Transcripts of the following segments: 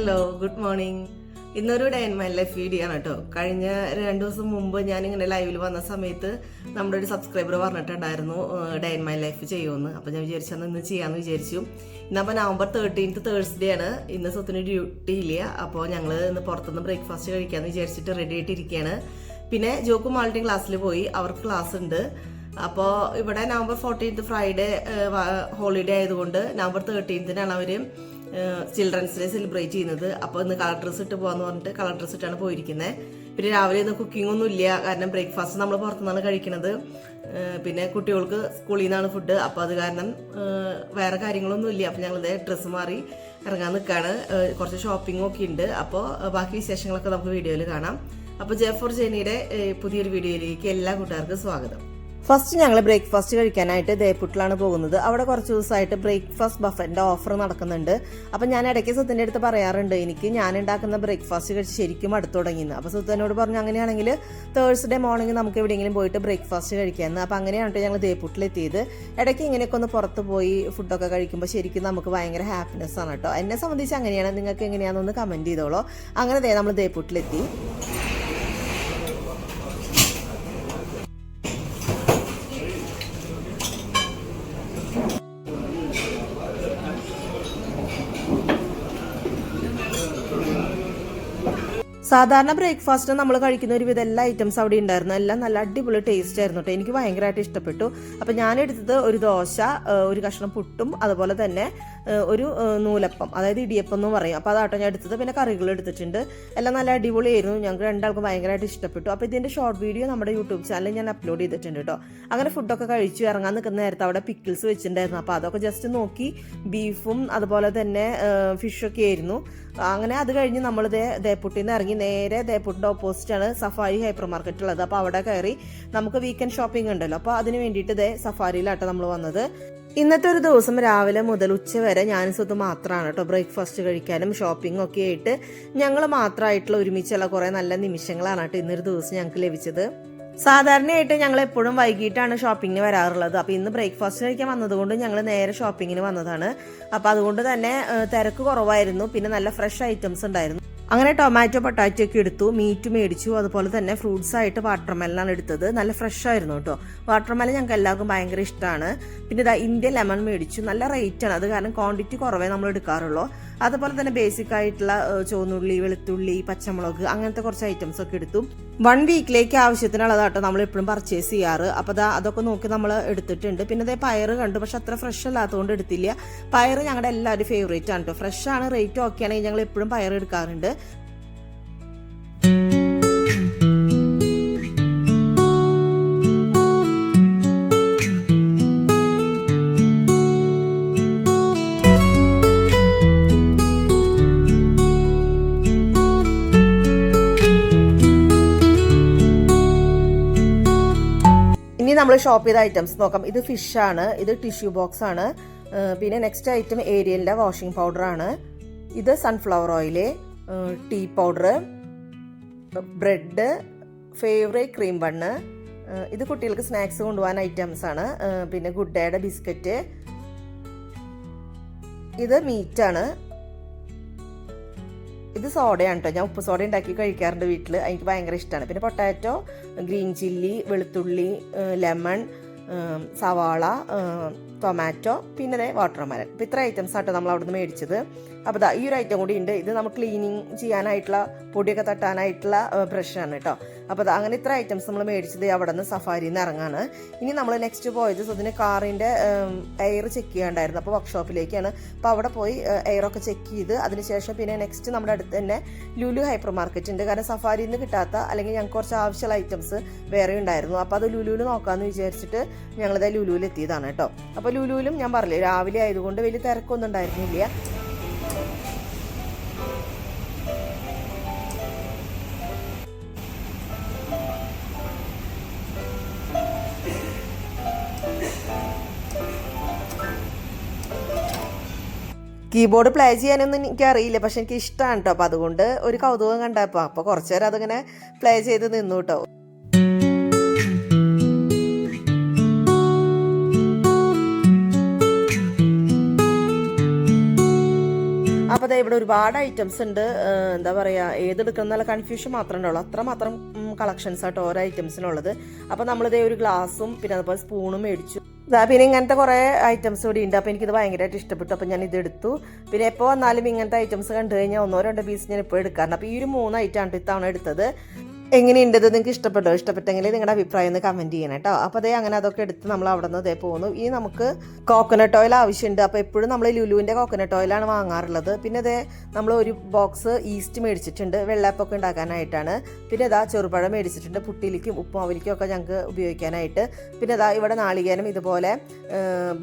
Hello good morning ഇന്നൊരു day in my life video ആണ് കേട്ടോ കഴിഞ്ഞ രണ്ട് ദിവസം മുമ്പ് ഞാൻ ഇങ്ങനെ ലൈവിൽ വന്ന സമയത്ത് നമ്മുടെ ഒരു സബ്സ്ക്രൈബർ പറഞ്ഞിട്ടുണ്ടായിരുന്നു ഡേ ഇൻ മൈ ലൈഫ് ചെയ്യുമെന്ന്. അപ്പോൾ ഞാൻ വിചാരിച്ചു ഇന്ന് ചെയ്യാമെന്ന് വിചാരിച്ചു. ഇന്നപ്പോൾ നവംബർ തേർട്ടീൻത്ത് തേഴ്സ്ഡേ ആണ്. ഇന്ന് സ്വത്തിന് ഡ്യൂട്ടി ഇല്ല. അപ്പോൾ ഞങ്ങൾ ഇന്ന് പുറത്തുനിന്ന് ബ്രേക്ക്ഫാസ്റ്റ് കഴിക്കാമെന്ന് വിചാരിച്ചിട്ട് റെഡി ആയിട്ടിരിക്കുകയാണ് പിന്നെ ജോക്കും മാൾട്ടിയും ക്ലാസ്സിൽ പോയി. അവർക്ക് ക്ലാസ് ഉണ്ട്. അപ്പോൾ ഇവിടെ നവംബർ ഫോർട്ടീൻത്ത് ഫ്രൈഡേ ഹോളിഡേ ആയതുകൊണ്ട് നവംബർ തേർട്ടീൻത്തിനാണ് അവർ ചിൽഡ്രൻസ് ഡേ സെലിബ്രേറ്റ് ചെയ്യുന്നത്. അപ്പോൾ ഇന്ന് കളർ ഡ്രസ്സ് ഇട്ട് പോകാന്ന് പറഞ്ഞിട്ട് കളർ ഡ്രസ്സ് ഇട്ടാണ് പോയിരിക്കുന്നത് പിന്നെ രാവിലെ ഇന്ന് കുക്കിംഗ് ഒന്നും ഇല്ല. കാരണം ബ്രേക്ക്ഫാസ്റ്റ് നമ്മൾ പുറത്തുനിന്നാണ് കഴിക്കുന്നത് പിന്നെ കുട്ടികൾക്ക് സ്കൂളിൽ നിന്നാണ് ഫുഡ് അപ്പോൾ അത് കാരണം വേറെ കാര്യങ്ങളൊന്നും ഇല്ല. അപ്പോൾ ഞങ്ങളിതേ ഡ്രസ്സ് മാറി ഇറങ്ങാൻ നിൽക്കുകയാണ് കുറച്ച് ഷോപ്പിംഗ് ഒക്കെ ഉണ്ട് അപ്പോൾ ബാക്കി വിശേഷങ്ങളൊക്കെ നമുക്ക് വീഡിയോയിൽ കാണാം. അപ്പോൾ ജെനിയുടെ ഏഹ് പുതിയൊരു വീഡിയോയിലേക്ക് എല്ലാ കൂട്ടുകാർക്കും സ്വാഗതം. ഫസ്റ്റ് ഞങ്ങൾ ബ്രേക്ക്ഫാസ്റ്റ് കഴിക്കാനായിട്ട് ദേപ്പുട്ടിലാണ് പോകുന്നത്. അവിടെ കുറച്ച് ദിവസമായിട്ട് ബ്രേക്ക്ഫാസ്റ്റ് ബഫറിന്റെ ഓഫർ നടക്കുന്നുണ്ട്. അപ്പം ഞാൻ ഇടയ്ക്ക് സുത്തിന്റെ അടുത്ത് പറയാറുണ്ട് എനിക്ക് ഞാൻ ഉണ്ടാക്കുന്ന ബ്രേക്ക്ഫാസ്റ്റ് കഴിച്ച് ശരിക്കും അടുത്ത് തുടങ്ങിയെന്ന്. അപ്പോൾ സുത്തനോട് പറഞ്ഞു അങ്ങനെയാണെങ്കിൽ തേഴ്സ്ഡേ മോർണിംഗ് നമുക്ക് എവിടെയെങ്കിലും പോയിട്ട് ബ്രേക്ക്ഫാസ്റ്റ് കഴിക്കാമെന്ന്. അപ്പോൾ അങ്ങനെയാണ് ഞങ്ങൾ ദേപ്പുട്ടിലെത്തിയത് ഇടയ്ക്ക് ഇങ്ങനെയൊക്കെ ഒന്ന് പുറത്ത് പോയി ഫുഡൊക്കെ കഴിക്കുമ്പോൾ ശരിക്കും നമുക്ക് ഭയങ്കര ഹാപ്പിനെസ് ആണ് കേട്ടോ. എന്നെ സംബന്ധിച്ച് അങ്ങനെയാണ്. നിങ്ങൾക്ക് എങ്ങനെയാണെന്നൊന്ന് കമന്റ് ചെയ്തോളൂ. അങ്ങനെ നമ്മൾ ദേപ്പുട്ടിലെത്തി സാധാരണ ബ്രേക്ക്ഫാസ്റ്റ് നമ്മൾ കഴിക്കുന്ന ഒരു വിധം എല്ലാ ഐറ്റംസ് അവിടെ ഉണ്ടായിരുന്നു. എല്ലാം നല്ല അടിപൊളി ടേസ്റ്റ് ആയിരുന്നു കേട്ടോ എനിക്ക് ഭയങ്കരമായിട്ട് ഇഷ്ടപ്പെട്ടു. അപ്പം ഞാൻ എടുത്തത് ഒരു ദോശ ഒരു കഷ്ണം പുട്ടും അതുപോലെ തന്നെ ഒരു നൂലപ്പം അതായത് ഇടിയപ്പം എന്ന് പറയും. അപ്പോൾ അതാട്ടോ ഞാൻ എടുത്തത്. പിന്നെ കറികൾ എടുത്തിട്ടുണ്ട്. എല്ലാം നല്ല അടിപൊളിയായിരുന്നു. ഞങ്ങൾക്ക് രണ്ടാൾക്കും ഭയങ്കരമായിട്ട് ഇഷ്ടപ്പെട്ടു. അപ്പോൾ ഇതിന്റെ ഷോർട്ട് വീഡിയോ നമ്മുടെ യൂട്യൂബ് ചാനലിൽ ഞാൻ അപ്ലോഡ് ചെയ്തിട്ടുണ്ട് കേട്ടോ അങ്ങനെ ഫുഡൊക്കെ കഴിച്ചു ഇറങ്ങാൻ നിൽക്കുന്ന നേരത്തെ അവിടെ പിക്കിൾസ് വെച്ചിട്ടുണ്ടായിരുന്നു. അപ്പോൾ അതൊക്കെ ജസ്റ്റ് നോക്കി ബീഫും അതുപോലെ തന്നെ ഫിഷൊക്കെ ആയിരുന്നു. അങ്ങനെ അത് കഴിഞ്ഞ് നമ്മൾ ദേ ദേപ്പുട്ടിൽ നിന്ന് ഇറങ്ങി നേരെ ദേപ്പുട്ടിന്റെ ഓപ്പോസിറ്റാണ് സഫാരി ഹൈപ്പർ മാർക്കറ്റ് ഉള്ളത്. അപ്പോൾ അവിടെ കയറി നമുക്ക് വീക്കെൻഡ് ഷോപ്പിംഗ് ഉണ്ടല്ലോ. അപ്പോൾ അതിന് വേണ്ടിയിട്ട് ദേ സഫാരിയിലാട്ടോ നമ്മൾ വന്നത്. ഇന്നത്തെ ഒരു ദിവസം രാവിലെ മുതൽ ഉച്ച വരെ ഞാനും സ്വത്ത് മാത്രമാണ് കേട്ടോ ബ്രേക്ക്ഫാസ്റ്റ് കഴിക്കാനും ഷോപ്പിംഗ് ഒക്കെ ആയിട്ട്. ഞങ്ങൾ മാത്രമായിട്ടുള്ള ഒരുമിച്ചുള്ള കുറേ നല്ല നിമിഷങ്ങളാണ് കേട്ടോ ഇന്നൊരു ദിവസം ഞങ്ങൾക്ക് ലഭിച്ചത്. സാധാരണയായിട്ട് ഞങ്ങൾ എപ്പോഴും വൈകിട്ടാണ് ഷോപ്പിങ്ങിന് വരാറുള്ളത്. അപ്പോൾ ഇന്ന് ബ്രേക്ക്ഫാസ്റ്റ് കഴിക്കാൻ വന്നതുകൊണ്ട് ഞങ്ങൾ നേരെ ഷോപ്പിങ്ങിന് വന്നതാണ്. അപ്പോൾ അതുകൊണ്ട് തന്നെ തിരക്ക് കുറവായിരുന്നു. പിന്നെ നല്ല ഫ്രഷ് ഐറ്റംസ് ഉണ്ടായിരുന്നു. അങ്ങനെ ടൊമാറ്റോ പൊട്ടാറ്റോ ഒക്കെ എടുത്തു മീറ്റ് മേടിച്ചു. അതുപോലെ തന്നെ ഫ്രൂട്ട്സ് ആയിട്ട് വാട്ടർമെലനാണ് എടുത്തത്. നല്ല ഫ്രഷ് ആയിരുന്നു കേട്ടോ. വാട്ടർമെലൻ ഞങ്ങൾക്ക് എല്ലാവർക്കും ഭയങ്കര ഇഷ്ടമാണ് പിന്നെ ഇന്ത്യൻ ലെമൺ മേടിച്ചു. നല്ല റേറ്റ് ആണ്. അത് കാരണം ക്വാണ്ടിറ്റി കുറവേ നമ്മൾ എടുക്കാറുള്ളൂ. അതുപോലെ തന്നെ ബേസിക് ആയിട്ടുള്ള ചുവന്നുള്ളി വെളുത്തുള്ളി പച്ചമുളക് അങ്ങനത്തെ കുറച്ച് ഐറ്റംസ് ഒക്കെ എടുത്തു. വൺ വീക്കിലേക്ക് ആവശ്യത്തിനുള്ളതാട്ടോ നമ്മൾ എപ്പോഴും പർച്ചേസ് ചെയ്യാറ്. അപ്പോൾ ദാ അതൊക്കെ നോക്കി നമ്മൾ എടുത്തിട്ടുണ്ട്. പിന്നെ അതേ പയർ കണ്ടു പക്ഷെ അത്ര ഫ്രഷ് അല്ലാത്തതുകൊണ്ട് എടുത്തില്ല. പയർ ഞങ്ങളുടെ എല്ലാവരും ഫേവറേറ്റ് ആണ് കേട്ടോ. ഫ്രഷ് ആണ് റേറ്റ് ഓക്കെ ആണെങ്കിൽ ഞങ്ങൾ എപ്പോഴും പയർ എടുക്കാറുണ്ട്. നമ്മൾ ഷോപ്പ് ചെയ്ത ഐറ്റംസ് നോക്കാം. ഇത് ഫിഷ് ആണ് ഇത് ടിഷ്യൂ ബോക്സ് ആണ് പിന്നെ നെക്സ്റ്റ് ഐറ്റം ഏരിയലിന്റെ വാഷിംഗ് പൗഡർ ആണ്. ഇത് sunflower oil tea powder bread favourite cream bun ഇത് കുട്ടികൾക്ക് സ്നാക്സ് കൊണ്ടുപോകാൻ ഐറ്റംസ് ആണ്. പിന്നെ ഗുഡ് ഡേയുടെ ബിസ്ക്കറ്റ് ഇത് മീറ്റ് ആണ്. ഇത് സോഡയാണ് കേട്ടോ ഞാൻ ഉപ്പ് സോഡ ഉണ്ടാക്കി കഴിക്കാറുണ്ട് വീട്ടിൽ എനിക്ക് ഭയങ്കര ഇഷ്ടമാണ് പിന്നെ പൊട്ടാറ്റോ ഗ്രീൻ ചില്ലി വെളുത്തുള്ളി ലെമൺ സവാള ടൊമാറ്റോ പിന്നെ വാട്ടർമെലൻ. ഇപ്പം ഇത്ര ഐറ്റംസ് ആട്ടോ നമ്മൾ അവിടുന്ന് മേടിച്ചത്. അപ്പോൾ ഈ ഒരു ഐറ്റം കൂടി ഉണ്ട് ഇത് നമ്മൾ ക്ലീനിങ് ചെയ്യാനായിട്ടുള്ള പൊടിയൊക്കെ തട്ടാനായിട്ടുള്ള ബ്രഷാണ് കേട്ടോ അപ്പോൾ അത് അങ്ങനെ ഇത്ര ഐറ്റംസ് നമ്മൾ മേടിച്ചത് അവിടെ നിന്ന് സഫാരിയിൽ നിന്ന് ഇറങ്ങാണ്. ഇനി നമ്മൾ നെക്സ്റ്റ് പോയത് അതിന് കാറിന്റെ എയർ ചെക്ക് ചെയ്യാണ്ടായിരുന്നു. അപ്പോൾ വർക്ക്ഷോപ്പിലേക്കാണ് അപ്പോൾ അവിടെ പോയി എയറൊക്കെ ചെക്ക് ചെയ്ത് അതിനുശേഷം പിന്നെ നെക്സ്റ്റ് നമ്മുടെ അടുത്ത് തന്നെ ലുലു ഹൈപ്പർ മാർക്കറ്റ് ഉണ്ട് കാരണം സഫാരിയിൽ നിന്ന് കിട്ടാത്ത അല്ലെങ്കിൽ ഞങ്ങൾക്ക് കുറച്ച് ആവശ്യമുള്ള ഐറ്റംസ് വേറെ ഉണ്ടായിരുന്നു. അപ്പോൾ അത് ലുലുവിൽ നോക്കാമെന്ന് വിചാരിച്ചിട്ട് ഞങ്ങളിത് ലുലുവിൽ എത്തിയതാണ് കേട്ടോ അപ്പോൾ ലുലുവിലും ഞാൻ പറഞ്ഞു രാവിലെ ആയതുകൊണ്ട് വലിയ തിരക്കൊന്നും ഉണ്ടായിരുന്നില്ല. കീബോർഡ് പ്ലേ ചെയ്യാനൊന്നും എനിക്കറിയില്ല. പക്ഷെ എനിക്ക് ഇഷ്ടമാണ് കേട്ടോ അപ്പോൾ അതുകൊണ്ട് ഒരു കൗതുകം കണ്ടപ്പോൾ അപ്പോൾ കുറച്ച് നേരം അതിങ്ങനെ പ്ലേ ചെയ്ത് നിന്നു കേട്ടോ അപ്പോൾ അതെ ഇവിടെ ഒരുപാട് ഐറ്റംസ് ഉണ്ട്. എന്താ പറയുക ഏതെടുക്കണം എന്നുള്ള കൺഫ്യൂഷൻ മാത്രമേ ഉണ്ടാവുള്ളൂ അത്രമാത്രം കളക്ഷൻസ് ആട്ടോ ഓരോ ഐറ്റംസിനുള്ളത് അപ്പോൾ നമ്മളിതേ ഒരു ഗ്ലാസും പിന്നെ അതുപോലെ സ്പൂണും മേടിച്ചു. പിന്നെ ഇങ്ങനത്തെ കുറേ ഐറ്റംസ് കൂടി ഉണ്ട്. അപ്പോൾ എനിക്കിത് ഭയങ്കരമായിട്ട് ഇഷ്ടപ്പെട്ടു. അപ്പോൾ ഞാൻ ഇത് എടുത്തു പിന്നെ എപ്പോൾ വന്നാലും ഇങ്ങനത്തെ ഐറ്റംസ് കണ്ടു കഴിഞ്ഞാൽ ഒന്നോ രണ്ടോ പീസ് ഞാൻ ഇപ്പോൾ എടുക്കാറുണ്ട്. അപ്പോൾ ഈ ഒരു മൂന്ന് ഐറ്റമാണ് ഇത്തവണ എടുത്തത്. എങ്ങനെയുണ്ട് ഇത് നിങ്ങൾക്ക് ഇഷ്ടപ്പെട്ടോ? ഇഷ്ടപ്പെട്ടെങ്കിൽ നിങ്ങളുടെ അഭിപ്രായം ഒന്ന് കമന്റ് ചെയ്യണം കേട്ടോ. അപ്പോൾ അതേ അങ്ങനെ അതൊക്കെ എടുത്ത് നമ്മൾ അവിടെ നിന്ന് ഇതേ പോകുന്നു ഈ നമുക്ക് കോക്കനട്ട് ഓയിൽ ആവശ്യമുണ്ട്. അപ്പോൾ എപ്പോഴും നമ്മൾ ലുലുവിന്റെ കോക്കനട്ട് ഓയിലാണ് വാങ്ങാറുള്ളത്. പിന്നെ അതേ നമ്മൾ ഒരു ബോക്സ് ഈസ്റ്റ് മേടിച്ചിട്ടുണ്ട്. വെള്ളപ്പൊക്കെ ഉണ്ടാക്കാനായിട്ടാണ്. പിന്നെ ഇതാ ചെറുപഴം മേടിച്ചിട്ടുണ്ട്. പുട്ടിയിലേക്കും ഉപ്പുമാവിലേക്കും ഒക്കെ ഞങ്ങൾക്ക് ഉപയോഗിക്കാനായിട്ട്. പിന്നെ ഇതാ ഇവിടെ നാളികേരം ഇതുപോലെ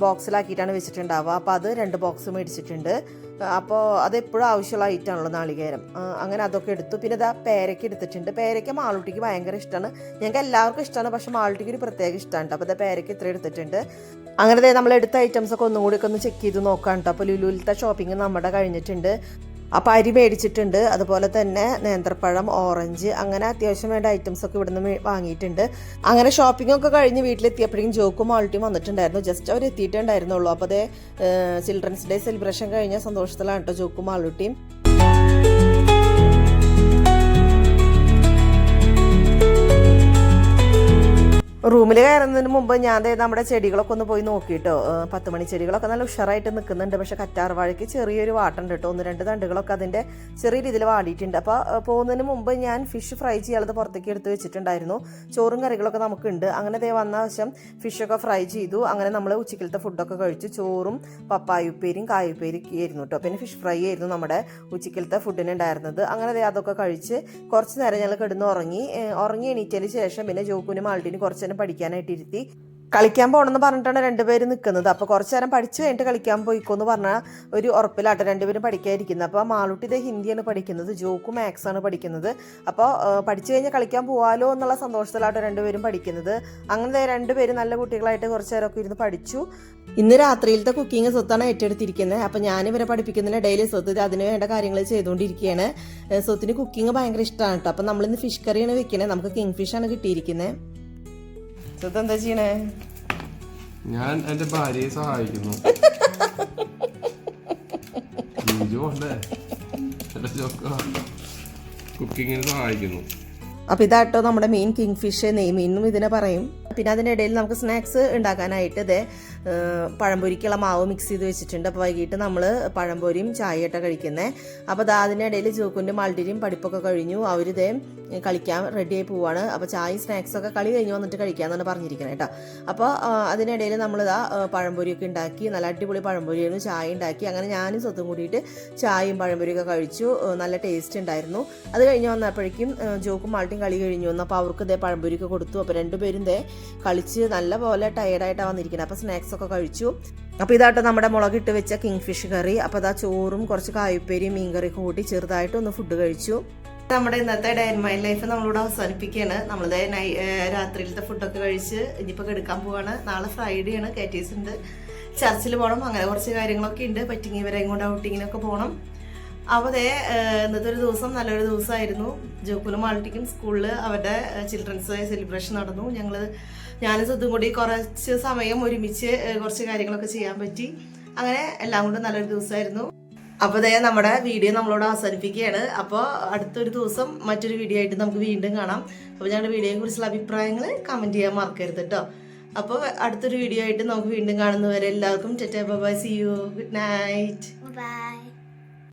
ബോക്സിലാക്കിയിട്ടാണ് വെച്ചിട്ടുണ്ടാവുക. അപ്പോൾ അത് രണ്ട് ബോക്സ് മേടിച്ചിട്ടുണ്ട്. അപ്പോൾ അതെപ്പോഴും ആവശ്യമുള്ള ഐറ്റമാണല്ലോ നാളികേരം. അങ്ങനെ അതൊക്കെ എടുത്തു. പിന്നെ ഇതാ പേരയ്ക്ക് എടുത്തിട്ടുണ്ട്. പേരയ്ക്ക് മാളൂട്ടിക്ക് ഭയങ്കര ഇഷ്ടമാണ് ഞങ്ങൾക്ക് എല്ലാവർക്കും ഇഷ്ടമാണ് പക്ഷേ മാളൂട്ടിക്ക് ഒരു പ്രത്യേക ഇഷ്ടമാണ് അപ്പോൾ ഇതാ പേരയ്ക്ക് ഇത്ര എടുത്തിട്ടുണ്ട്. അങ്ങനെ നമ്മൾ എടുത്ത ഐറ്റംസ് ഒക്കെ ഒന്നും കൂടി ഒക്കെ ഒന്ന് ചെക്ക് ചെയ്ത് നോക്കാം കേട്ടോ അപ്പോൾ ലുലുവിലത്തെ ഷോപ്പിംഗ് നമ്മുടെ കഴിഞ്ഞിട്ടുണ്ട്. അപ്പോൾ അരി മേടിച്ചിട്ടുണ്ട്. അതുപോലെ തന്നെ നേന്ത്രപ്പഴം ഓറഞ്ച് അങ്ങനെ അത്യാവശ്യം വേണ്ട ഐറ്റംസ് ഒക്കെ ഇവിടുന്ന് വാങ്ങിയിട്ടുണ്ട്. അങ്ങനെ ഷോപ്പിംഗ് ഒക്കെ കഴിഞ്ഞ് വീട്ടിലെത്തിയപ്പോഴേക്കും ജോക്കും മാൾട്ടിയും വന്നിട്ടുണ്ടായിരുന്നു. ജസ്റ്റ് അവർ എത്തിയിട്ടുണ്ടായിരുന്നുള്ളൂ അപ്പോൾ അതേ ചിൽഡ്രൻസ് ഡേ സെലിബ്രേഷൻ കഴിഞ്ഞ സന്തോഷത്തിലാണ് കേട്ടോ ജോക്കും മാളൂട്ടിയും റൂമിൽ കയറുന്നതിന് മുമ്പ് ഞാൻ നമ്മുടെ ചെടികളൊക്കെ ഒന്ന് പോയി നോക്കിയിട്ടോ. പത്ത് മണി ചെടികളൊക്കെ നല്ല ഉഷാറായിട്ട് നിൽക്കുന്നുണ്ട് പക്ഷെ കറ്റാർവാഴയ്ക്ക് ചെറിയൊരു വാട്ടുണ്ട് കേട്ടോ. ഒന്ന് രണ്ട് തണ്ടുകളൊക്കെ അതിന്റെ ചെറിയ രീതിയിൽ വാടിയിട്ടുണ്ട്. അപ്പോൾ പോകുന്നതിന് മുമ്പ് ഞാൻ ഫിഷ് ഫ്രൈ ചെയ്യാനുള്ളത് പുറത്തേക്ക് എടുത്ത് വെച്ചിട്ടുണ്ടായിരുന്നു. ചോറും കറികളൊക്കെ നമുക്കുണ്ട്. അങ്ങനെ ദേ വന്ന ആവശ്യം ഫിഷൊക്കെ ഫ്രൈ ചെയ്തു. അങ്ങനെ നമ്മൾ ഉച്ചക്കലത്തെ ഫുഡൊക്കെ കഴിച്ചു. ചോറും പപ്പായുപ്പേരിയും കായുപ്പേരിയും ആയിരുന്നു കേട്ടോ. പിന്നെ ഫിഷ് ഫ്രൈ ആയിരുന്നു നമ്മുടെ ഉച്ചക്കലത്തെ ഫുഡിന് ഉണ്ടായിരുന്നത്. അങ്ങനെ ദേ അതൊക്കെ കഴിച്ച് കുറച്ച് നേരം ഞങ്ങൾ കിടന്ന് ഉറങ്ങി. ഉറങ്ങി എണീറ്റതിന് ശേഷം പിന്നെ ജോക്കുനും മാൾട്ടിനും കുറച്ച് നേരം പഠിക്കാനായിട്ട് ഇരുത്തി കളിക്കാൻ പോകണമെന്ന് പറഞ്ഞിട്ടാണ് രണ്ടുപേരും നിൽക്കുന്നത് അപ്പോൾ കുറച്ച് നേരം പഠിച്ചു കഴിഞ്ഞിട്ട് കളിക്കാൻ പോയിക്കോന്ന് പറഞ്ഞാൽ ഒരു ഉറപ്പിലാട്ടോ രണ്ടുപേരും പഠിക്കാതിരിക്കുന്നത് അപ്പോൾ മാളൂട്ടി ഇത് ഹിന്ദിയാണ് പഠിക്കുന്നത് ജോക്കും മാത്സ് ആണ് പഠിക്കുന്നത് അപ്പോൾ പഠിച്ചു കഴിഞ്ഞാൽ കളിക്കാൻ പോകാലോ എന്നുള്ള സന്തോഷത്തിലാട്ടോ രണ്ടുപേരും പഠിക്കുന്നത്. അങ്ങനെ രണ്ടുപേരും നല്ല കുട്ടികളായിട്ട് കുറച്ച് നേരമൊക്കെ ഇരുന്ന് പഠിച്ചു. ഇന്ന് രാത്രിയിലത്തെ കുക്കിംഗ് സ്വത്താണ് ഏറ്റെടുത്തിരിക്കുന്നത് അപ്പോൾ ഞാനിവരെ പഠിപ്പിക്കുന്നതിന് ഡെയിലി സ്വത്ത് അതിന് വേണ്ട കാര്യങ്ങൾ ചെയ്തുകൊണ്ടിരിക്കുകയാണ് സ്വത്തിന് കുക്കിംഗ് ഭയങ്കര ഇഷ്ടമാണ് കേട്ടോ അപ്പോൾ നമ്മളിന്ന് ഫിഷ് കറിയാണ് വെക്കുന്നത് നമുക്ക് കിങ് ഫിഷാണ് കിട്ടിയിരിക്കുന്നത് എന്താ ചെയ്യണേ? ഞാൻ എന്റെ ഭാര്യയെ സഹായിക്കുന്നു. കുക്കിങ്ങിന് സഹായിക്കുന്നു. അപ്പോൾ ഇതാട്ടോ നമ്മുടെ മെയിൻ കിങ് ഫിഷ് നെയ്മീനും ഇതിനെ പറയും. പിന്നെ അതിനിടയിൽ നമുക്ക് സ്നാക്സ് ഉണ്ടാക്കാനായിട്ട് ഇതേ പഴംപൊരിക്കുള്ള മാവ് മിക്സ് ചെയ്ത് വെച്ചിട്ടുണ്ട്. അപ്പോൾ വൈകിട്ട് നമ്മൾ പഴംപൊരിയും ചായയൊക്കെ കഴിക്കുന്നത് അപ്പോൾ ദാ ഇടയിൽ ജോക്കുന്റെ മൾട്ടിരിയും പഠിപ്പൊക്കെ കഴിഞ്ഞു. അവരിതേ കളിക്കാൻ റെഡിയായി പോവാണ്. അപ്പോൾ ചായയും സ്നാക്സൊക്കെ കളി കഴിഞ്ഞ് വന്നിട്ട് കഴിക്കാമെന്നാണ് പറഞ്ഞിരിക്കുന്നത് കേട്ടോ അപ്പോൾ അതിനിടയിൽ നമ്മളിതാ പഴംപൊരിയൊക്കെ ഉണ്ടാക്കി നല്ല അടിപൊളി പഴംപൊരിയായിരുന്നു ചായ ഉണ്ടാക്കി. അങ്ങനെ ഞാനും സ്വത്തും കൂടിയിട്ട് ചായയും പഴംപൊരിയൊക്കെ കഴിച്ചു. നല്ല ടേസ്റ്റ് ഉണ്ടായിരുന്നു. അത് കഴിഞ്ഞ് വന്നപ്പോഴേക്കും ജോക്കും മാൾട്ടിയും കളി കഴിഞ്ഞു. വന്നു അപ്പോൾ അവർക്ക് ഇതേ പഴംപൊരിയൊക്കെ കൊടുത്തു. അപ്പോൾ രണ്ടുപേരും ദേ കളിച്ച് നല്ല പോലെ ടയർഡായിട്ടാണ് വന്നിരിക്കുന്നത് അപ്പോൾ സ്നാക്സ് ഒക്കെ കഴിച്ചു. അപ്പോൾ ഇതാട്ടോ നമ്മുടെ മുളകിട്ട് വെച്ച കിങ് ഫിഷ് കറി. അപ്പോൾ അതാ ചോറും കുറച്ച് കായുപ്പേരിയും മീൻ കറിയൊക്കെ കൂട്ടി ചെറുതായിട്ട് ഒന്ന് ഫുഡ് കഴിച്ചു. നമ്മുടെ ഇന്നത്തെ ഡേ ഇൻ ലൈഫ് നമ്മളിവിടെ അവസാനിപ്പിക്കുകയാണ്. നമ്മളിത് രാത്രിയിലത്തെ ഫുഡൊക്കെ കഴിച്ച് ഇനിയിപ്പോൾ എടുക്കാൻ പോവാണ്. നാളെ ഫ്രൈഡേ ആണ് കാറ്റീസ് ഉണ്ട്. ചർച്ചിൽ പോകണം അങ്ങനെ കുറച്ച് കാര്യങ്ങളൊക്കെ ഉണ്ട്. പറ്റിങ്ങി ഇവരെയും കൊണ്ട് ഔട്ടിങ്ങിനൊക്കെ പോകണം അപ്പോൾ അതേ ഇന്നത്തെ ഒരു ദിവസം നല്ലൊരു ദിവസമായിരുന്നു. ജോക്കുലും മാൾട്ടിക്കും സ്കൂളിൽ അവരുടെ ചിൽഡ്രൻസ് ഡേ സെലിബ്രേഷൻ നടന്നു. ഞങ്ങൾ ഞാനും സ്വന്തം കൂടി കുറച്ച് സമയം ഒരുമിച്ച് കുറച്ച് കാര്യങ്ങളൊക്കെ ചെയ്യാൻ പറ്റി. അങ്ങനെ എല്ലാം കൊണ്ടും നല്ലൊരു ദിവസമായിരുന്നു. അപ്പോൾ അതേ നമ്മുടെ വീഡിയോ നമ്മളോട് അവസാനിപ്പിക്കുകയാണ്. അപ്പോൾ അടുത്തൊരു ദിവസം മറ്റൊരു വീഡിയോ ആയിട്ട് നമുക്ക് വീണ്ടും കാണാം. അപ്പോൾ ഞങ്ങളുടെ വീഡിയോയെ കുറിച്ചുള്ള അഭിപ്രായങ്ങൾ കമന്റ് ചെയ്യാൻ മറക്കരുത് കേട്ടോ അപ്പോൾ അടുത്തൊരു വീഡിയോ ആയിട്ട് നമുക്ക് വീണ്ടും കാണുന്നവരെ എല്ലാവർക്കും ടെറ്റ bye see you good night Bye.